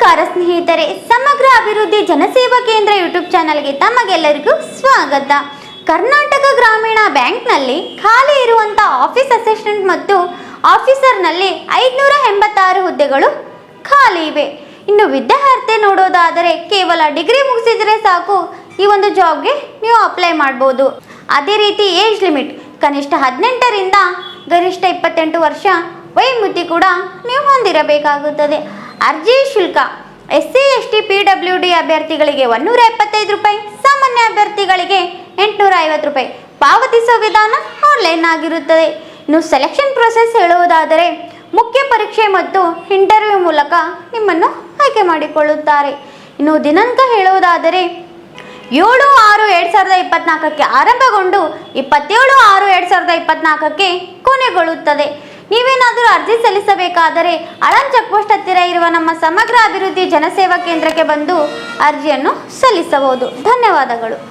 ನಮಸ್ಕಾರ ಸ್ನೇಹಿತರೆ, ಸಮಗ್ರ ಅಭಿವೃದ್ಧಿ ಜನಸೇವಾ ಕೇಂದ್ರ ಯೂಟ್ಯೂಬ್ ಚಾನಲ್ಗೆ ತಮಗೆಲ್ಲರಿಗೂ ಸ್ವಾಗತ. ಕರ್ನಾಟಕ ಗ್ರಾಮೀಣ ಬ್ಯಾಂಕ್ನಲ್ಲಿ ಖಾಲಿ ಇರುವಂಥ ಆಫೀಸ್ ಅಸಿಸ್ಟೆಂಟ್ ಮತ್ತು ಆಫೀಸರ್ನಲ್ಲಿ ಐದುನೂರ ಎಂಬತ್ತಾರು ಹುದ್ದೆಗಳು ಖಾಲಿ ಇವೆ. ಇನ್ನು ವಿದ್ಯಾರ್ಥಿ ನೋಡೋದಾದರೆ ಕೇವಲ ಡಿಗ್ರಿ ಮುಗಿಸಿದರೆ ಸಾಕು, ಈ ಒಂದು ಜಾಬ್ಗೆ ನೀವು ಅಪ್ಲೈ ಮಾಡ್ಬೋದು. ಅದೇ ರೀತಿ ಏಜ್ ಲಿಮಿಟ್ ಕನಿಷ್ಠ ಹದಿನೆಂಟರಿಂದ ಗರಿಷ್ಠ ಇಪ್ಪತ್ತೆಂಟು ವರ್ಷ ವಯೋಮಿತಿ ಕೂಡ ನೀವು ಹೊಂದಿರಬೇಕಾಗುತ್ತದೆ. ಅರ್ಜಿ ಶುಲ್ಕ. S C S T P W D ಅಭ್ಯರ್ಥಿಗಳಿಗೆ ಒನ್ನೂರ ಎಪ್ಪತ್ತೈದು ರೂಪಾಯಿ, ಸಾಮಾನ್ಯ ಅಭ್ಯರ್ಥಿಗಳಿಗೆ ಎಂಟುನೂರ ಐವತ್ತು ರೂಪಾಯಿ. ಪಾವತಿಸುವ ವಿಧಾನ ಆನ್ಲೈನ್ ಆಗಿರುತ್ತದೆ. ಇನ್ನು ಸೆಲೆಕ್ಷನ್ ಪ್ರೊಸೆಸ್ ಹೇಳುವುದಾದರೆ, ಮುಖ್ಯ ಪರೀಕ್ಷೆ ಮತ್ತು ಇಂಟರ್ವ್ಯೂ ಮೂಲಕ ನಿಮ್ಮನ್ನು ಆಯ್ಕೆ ಮಾಡಿಕೊಳ್ಳುತ್ತಾರೆ. ಇನ್ನು ದಿನಾಂಕ ಹೇಳುವುದಾದರೆ, ಏಳು ಆರು ಎರಡು ಸಾವಿರದ ಇಪ್ಪತ್ನಾಲ್ಕಕ್ಕೆ ಆರಂಭಗೊಂಡು ಇಪ್ಪತ್ತೇಳು ಆರು ಎರಡು ಸಾವಿರದ ಇಪ್ಪತ್ನಾಲ್ಕಕ್ಕೆ ಕೊನೆಗೊಳ್ಳುತ್ತದೆ. ನೀವೇನಾದರೂ ಅರ್ಜಿ ಸಲ್ಲಿಸಬೇಕಾದರೆ ಅಳನ್ ಚೆಕ್ಪೋಸ್ಟ್ ಹತ್ತಿರ ಇರುವ ನಮ್ಮ ಸಮಗ್ರ ಅಭಿವೃದ್ಧಿ ಜನಸೇವಾ ಕೇಂದ್ರಕ್ಕೆ ಬಂದು ಅರ್ಜಿಯನ್ನು ಸಲ್ಲಿಸಬಹುದು. ಧನ್ಯವಾದಗಳು.